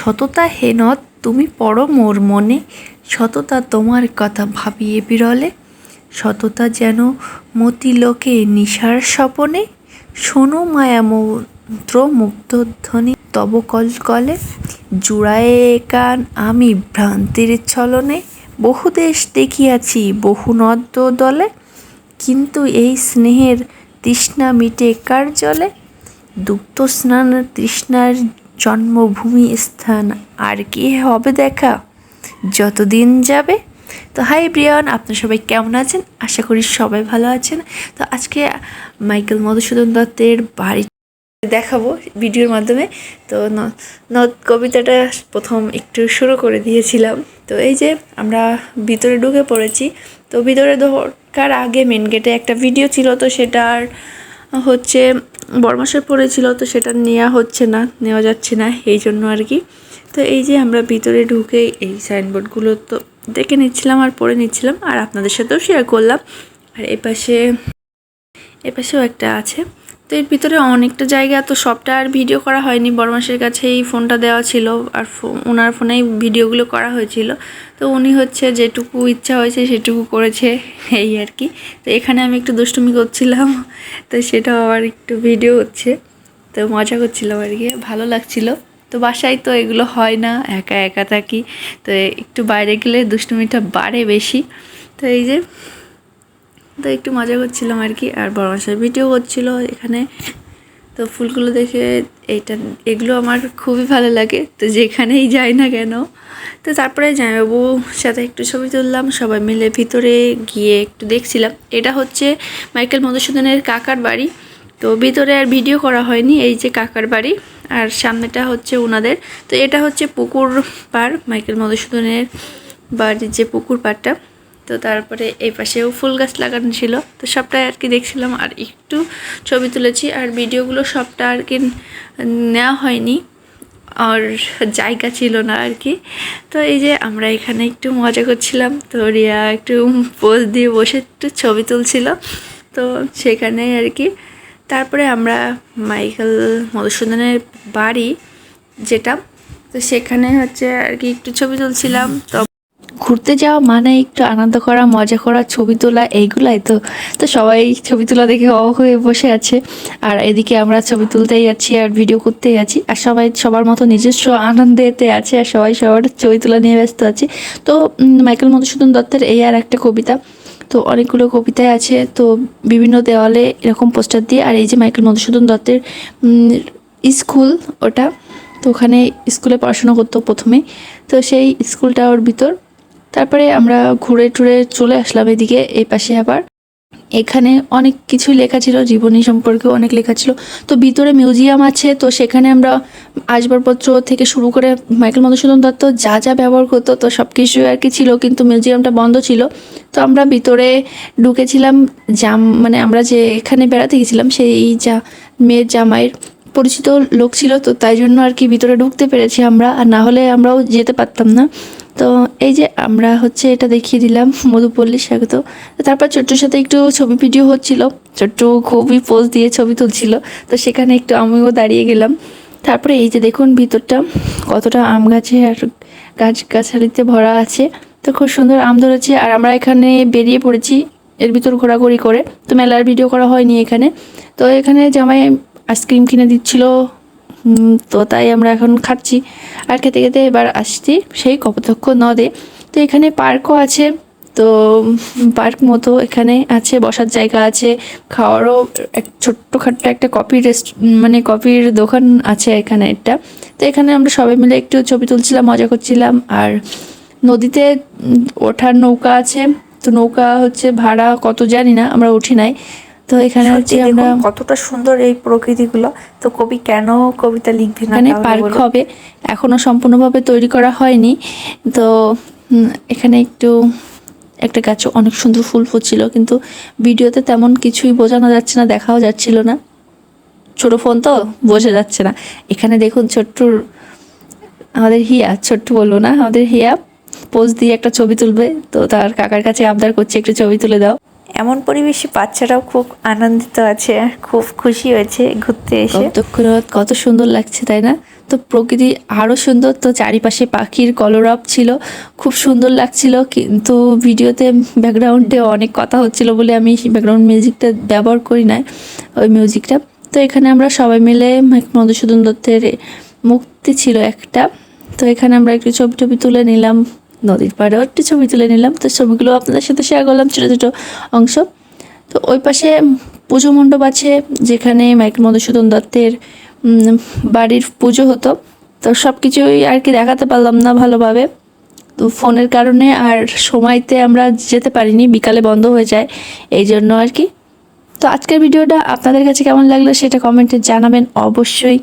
সততা হেনত তুমি পড়ো মোর মনে। সততা তোমার কথা ভাবিয়ে বিরলে। সততা যেন মতি লোকে নিশার স্বপনে। শোনো মায়া মন্ত্র মুগ্ধ ধ্বনি তব কল কলে। জুড়ায়ে কান আমি ভ্রান্তির ছলনে। বহু দেশ দেখিয়াছি, বহু নদ্য দলে। কিন্তু এই স্নেহের তৃষ্ণা মিটে কার জলে? দুগ্ধ স্নান তৃষ্ণার জন্মভূমি স্থান আর কি হবে দেখা? যতদিন যাবে। তো হাই ব্রিয়ান আপনার সবাই কেমন আছেন? আশা করি সবাই ভালো আছেন। তো আজকে মাইকেল মধুসূদন দত্তের বাড়ি দেখাবো ভিডিওর মাধ্যমে। তো নদ কবিতাটা প্রথম একটু শুরু করে দিয়েছিলাম। তো এই যে আমরা ভিতরে ঢুকে পড়েছি। তো ভিতরে ঢোকার আগে মেন গেটে একটা ভিডিও ছিল। তো সেটার হচ্ছে বরমাসে পড়েছিল, তো সেটা নেওয়া হচ্ছে না, নেওয়া যাচ্ছে না, এই জন্য আর কি। তো এই যে আমরা ভিতরে ঢুকে এই সাইনবোর্ডগুলো তো দেখে নিচ্ছিলাম আর পড়ে নিচ্ছিলাম, আর আপনাদের সাথেও শেয়ার করলাম। আর এপাশে পাশে এপাশেও একটা আছে। তো এর ভিতরে অনেকটা জায়গা তো সবটা আর ভিডিও করা হয়নি। বড়মাসের কাছে এই ফোনটা দেওয়া ছিল আর ওনার ফোনেই ভিডিওগুলো করা হয়েছিল। তো উনি হচ্ছে যেটুকু ইচ্ছা হয়েছে সেটুকু করেছে এই আর কি। তো এখানে আমি একটু দুষ্টুমি করছিলাম, তো সেটাও আবার একটু ভিডিও হচ্ছে। তো মজা করছিলাম আর কি, ভালো লাগছিল। তো বাসায় তো এগুলো হয় না, একা একা থাকি। তো একটু বাইরে গেলে দুষ্টুমিটা বাড়ে বেশি। তো এই যে তো একটু মজা করছিলাম আর কি, আর বড় মাসের ভিডিও হচ্ছিল এখানে। তো ফুলগুলো দেখে এইটা, এগুলো আমার খুবই ভালো লাগে, তো যেখানেই যাই না কেন। তো তারপরে জামাইবাবুর সাথে একটু ছবি তুললাম, সবাই মিলে ভিতরে গিয়ে একটু দেখছিলাম। এটা হচ্ছে মাইকেল মধুসূদনের কাকার বাড়ি, তো ভিতরে আর ভিডিও করা হয়নি, এই যে কাকার বাড়ি, আর সামনেটা হচ্ছে ওনাদের তো এটা হচ্ছে পুকুর পাড়, মাইকেল মধুসূদনের বাড়ির যে পুকুর পাড়টা। তো তারপরে এই পাশেও ফুল গাছ লাগানো ছিল। তো সবটাই আর কি দেখছিলাম। আর একটু ছবি তুলেছি। আর ভিডিওগুলো সবটা আর কি নেওয়া হয়নি। আর জায়গা ছিল না আর কি। তো এই যে আমরা এখানে একটু মজা করছিলাম। তো রিয়া একটু পোজ দিয়ে বসে একটু ছবি তুলছিল। তো সেখানে আর কি। তারপরে আমরা মাইকেল মধুসূদনের বাড়ি যেটা তো সেখানে হচ্ছে আর কি একটু ছবি তুলছিলাম। তো ঘুরতে যাওয়া মানে একটু আনন্দ করা, মজা করা, ছবি তোলা এইগুলাই তো। তো সবাই ছবি তোলা দেখে অবাক হয়ে বসে আছে। আর এদিকে আমরা ছবি তুলতেই যাচ্ছি আর ভিডিও করতেই আছি। আর সবাই সবার মতো নিজস্ব আনন্দেতে আছে আর সবাই সবার ছবি তোলা নিয়ে ব্যস্ত আছে। তো মাইকেল মধুসূদন দত্তের এই আর একটা কবিতা। তো অনেকগুলো কবিতায় আছে। তো বিভিন্ন দেওয়ালে এরকম পোস্টার দিয়ে, আর এই যে মাইকেল মধুসূদন দত্তের স্কুল ওটা। তো ওখানে স্কুলে পড়াশোনা করতো প্রথমে। তো সেই স্কুলটা ওর ভিতর। তারপরে আমরা ঘুরে টুরে চলে আসলাম এদিকে, এই পাশে আবার। এখানে অনেক কিছুই লেখা ছিল, জীবনী সম্পর্কে অনেক লেখা ছিল। তো ভিতরে মিউজিয়াম আছে, তো সেখানে আমরা আসবাবপত্র থেকে শুরু করে মাইকেল মধুসূদন দত্ত যা যা ব্যবহার করতো, তো সব কিছু আর কি ছিল, কিন্তু মিউজিয়ামটা বন্ধ ছিল। তো আমরা ভিতরে ঢুকেছিলাম, জাম মানে আমরা যে এখানে বেড়াতে গেছিলাম, সেই যা মেয়ের জামাইয়ের পরিচিত লোক ছিল, তো তাই জন্য আর কি ভিতরে ঢুকতে পেরেছি আমরা, আর না হলে আমরাও যেতে পারতাম না। তো এই যে আমরা হচ্ছে এটা দেখিয়ে দিলাম, মধুপল্লী স্বাগত। তারপর ছোট্টর সাথে একটু ছবি ভিডিও হচ্ছিল। ছোট্ট খুবই পোজ দিয়ে ছবি তুলছিল। তো সেখানে একটু আমিও দাঁড়িয়ে গেলাম। তারপরে এই যে দেখুন ভিতরটা, কতটা আম গাছে আর গাছ গাছালিতে ভরা আছে। তো খুব সুন্দর আম ধরেছে। আর আমরা এখানে বেরিয়ে পড়েছি এর ভিতর ঘোরাঘুরি করে। তো মেলার ভিডিও করা হয়নি এখানে। তো এখানে জামাই আইসক্রিম কিনে দিচ্ছিল তো তাই আমরা এখন খাচ্ছি। আর খেতে খেতে এবার আসছি সেই কপোতক্ষ নদে। তো এখানে পার্কও আছে। তো পার্ক মতো এখানে আছে, বসার জায়গা আছে। খাওয়ারও এক ছোট্টখাট্ট একটা কফি রেস্ট মানে কফির দোকান আছে এখানে একটা। তো এখানে আমরা সবাই মিলে একটু ছবি তুলছিলাম, মজা করছিলাম। আর নদীতে ওঠার নৌকা আছে। তো নৌকা হচ্ছে ভাড়া কত জানি না, আমরা উঠি নাই। তো এখানে হচ্ছে আমরা কতটা সুন্দর এই প্রকৃতিগুলো। তো কবি কেন কবিতা লিখবে না এখানে পার্ক হবে এখনও সম্পূর্ণভাবে তৈরি করা হয়নি। তো এখানে একটু একটা গাছে অনেক সুন্দর ফুল ফুটছিল কিন্তু ভিডিওতে তেমন কিছুই বোঝানো যাচ্ছে না দেখাও যাচ্ছিল না। ছোট ফোন তো বোঝা যাচ্ছে না। এখানে দেখুন ছোট্টুর আমাদের হিয়া ছোট্ট বলব না আমাদের হিয়া পোজ দিয়ে একটা ছবি তুলবে। তো তার কাকার কাছে আবদার করছে একটু ছবি তুলে দাও। এমন পরিবেশে বাচ্চারাও খুব আনন্দিত আছে, খুব খুশি হয়েছে ঘুরতে এসে। কত সুন্দর লাগছে, তাই না? তো প্রকৃতি আরও সুন্দর, তো চারিপাশে পাখির কলরব ছিল, খুব সুন্দর লাগছিল, কিন্তু ভিডিওতে ব্যাকগ্রাউন্ডে অনেক কথা হচ্ছিল বলে আমি ব্যাকগ্রাউন্ড মিউজিকটা ব্যবহার করি না ওই মিউজিকটা। তো এখানে আমরা সবাই মিলে মধুসূদন দত্তের মুক্তি ছিল একটা, তো এখানে আমরা একটু ছবি টবি তুলে নিলাম। নদীর পাড়েও একটু ছবি তুলে নিলাম। তো ছবিগুলো আপনাদের সাথে শেয়ার করলাম, ছোটো ছোটো অংশ। তো ওই পাশে পুজো মণ্ডপ আছে, যেখানে মাইক মধুসূদন দত্তের বাড়ির পুজো হতো। তো সব কিছুই আর কি দেখাতে পারলাম না ভালোভাবে। তো ফোনের কারণে আর সময়তে আমরা যেতে পারিনি, বিকালে বন্ধ হয়ে যায় এই জন্য আর কি। তো আজকের ভিডিওটা আপনাদের কাছে কেমন লাগল সেটা কমেন্টে জানাবেন অবশ্যই।